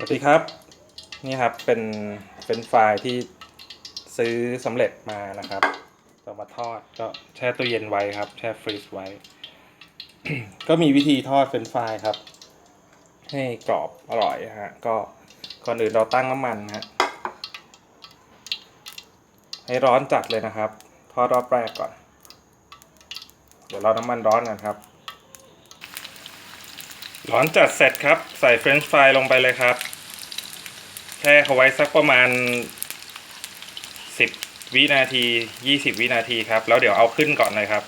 สวัสดีครับ นี่ครับเป็นเป็นไฟล์ที่ซื้อสำเร็จมานะครับเรามาทอดก็แช่ตู้เย็นไว้ครับ แช่ฟรีซไว้ ก็มีวิธีทอดเฟรนฟรายครับ ให้กรอบอร่อยฮะก็ก่อนอื่นเราตั้งน้ำมันฮะให้ร้อนจัดเลยนะครับ ทอดรอบแรกก่อน เดี๋ยวเราน้ำมันร้อนกันครับ ร้อนจัดเสร็จครับ ใส่เฟรนช์ฟรายลงไปเลยครับ แช่เขาไว้สักประมาณ 10 วินาที 20 วินาทีครับ แล้วเดี๋ยวเอาขึ้นก่อนเลยครับ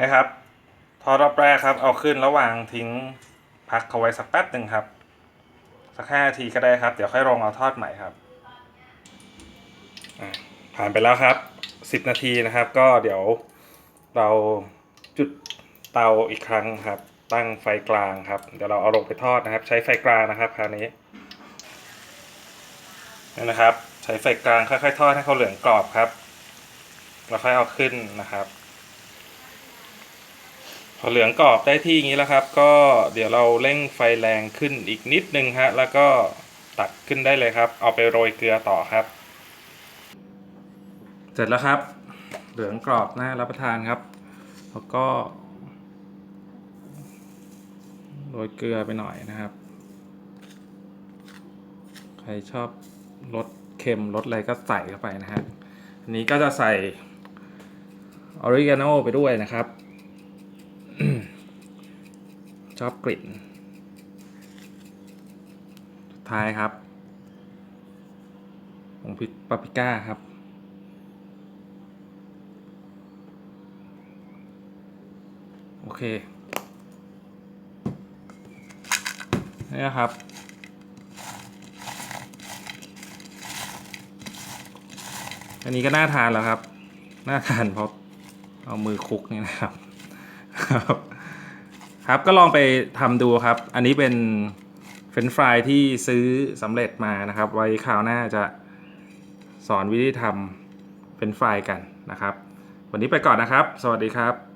นะครับทอดรอบแรกครับ เอาขึ้นระหว่างทิ้งพักเขาไว้สักแป๊บหนึ่งครับ สักห้านาทีก็ได้ครับ เดี๋ยวค่อยลองเอาทอดใหม่ครับผ่านไปแล้วครับ10นาทีนะครับ ก็เดี๋ยวเราจุด เตาอีกครั้งครับ ตั้งไฟกลางครับ เดี๋ยวเราเอาลงไปทอดนะครับ ใช้ไฟกลางนะครับคราวนี้นี่นะครับ ใช้ไฟกลางค่อยๆทอดให้เขาเหลืองกรอบครับแล้วค่อยเอาขึ้นนะครับ พอเหลืองกรอบได้ที่อย่างนี้แล้วครับ ก็เดี๋ยวเราเร่งไฟแรงขึ้นอีกนิดนึงฮะแล้วก็ตัดขึ้นได้เลยครับ เอาไปโรยเกลือต่อครับ เสร็จแล้วครับ เหลืองกรอบน่ารับประทานครับ แล้วก็ โรยเกลือไปหน่อยนะครับ ใครชอบรสเค็มรสอะไรก็ใส่เข้าไปนะฮะอันนี้ก็จะใส่ออริกาโนไปด้วยนะครับ ชอบกลิ่นท้ายครับผงพริกปาปริก้าครับ โอเค นี่นะครับ อันนี้ก็น่าทานแล้วครับ น่าทานเพราะเอามือคลุกนี่นะครับ ครับก็ลองไปทำดูครับ อันนี้เป็นเฟรนฟรายที่ซื้อสำเร็จมานะครับ ไว้คราวหน้าจะสอนวิธีทำเฟรนฟรายกันนะครับ วันนี้ไปก่อนนะครับ สวัสดีครับ